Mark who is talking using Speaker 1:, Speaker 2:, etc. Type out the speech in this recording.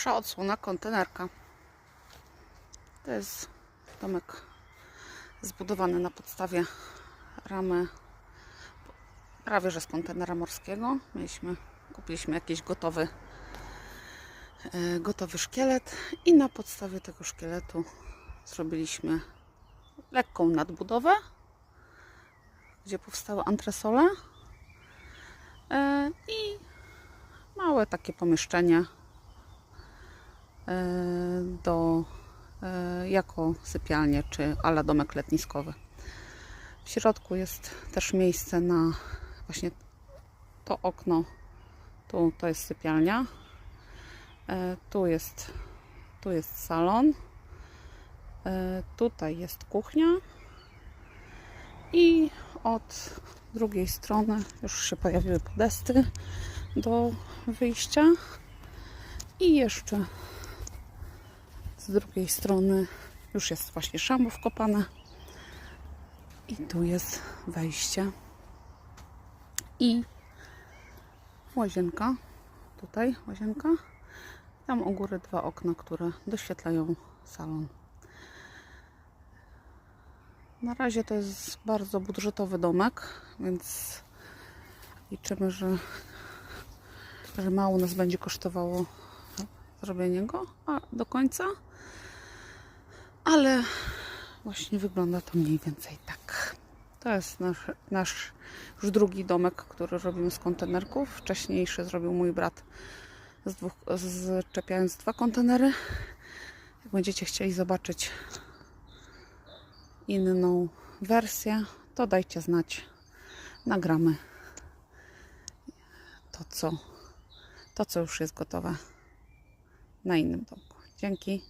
Speaker 1: Pierwsza odsłona kontenerka. To jest domek zbudowany na podstawie ramy prawie że z kontenera morskiego. Mieliśmy, kupiliśmy jakiś gotowy, e, gotowy szkielet i na podstawie tego szkieletu zrobiliśmy lekką nadbudowę, gdzie powstały antresole e, i małe takie pomieszczenie do, e, jako sypialnię czy ala domek letniskowy. W środku jest też miejsce na właśnie to okno. Tu to jest sypialnia. E, Tu jest, tu jest salon. E, Tutaj jest kuchnia. I od drugiej strony już się pojawiły podesty do wyjścia. I jeszcze z drugiej strony już jest właśnie szambo wkopane. I tu jest wejście. I łazienka. Tutaj łazienka. Tam u góry dwa okna, które doświetlają salon. Na razie to jest bardzo budżetowy domek, więc liczymy, że, że mało nas będzie kosztowało zrobienie go do końca. Ale właśnie wygląda to mniej więcej tak. To jest nasz, nasz już drugi domek, który robimy z kontenerków. Wcześniejszy zrobił mój brat z dwóch, zczepiając dwa kontenery. Jak będziecie chcieli zobaczyć inną wersję, to dajcie znać. Nagramy to, co, to, co już jest gotowe na innym domku. Dzięki.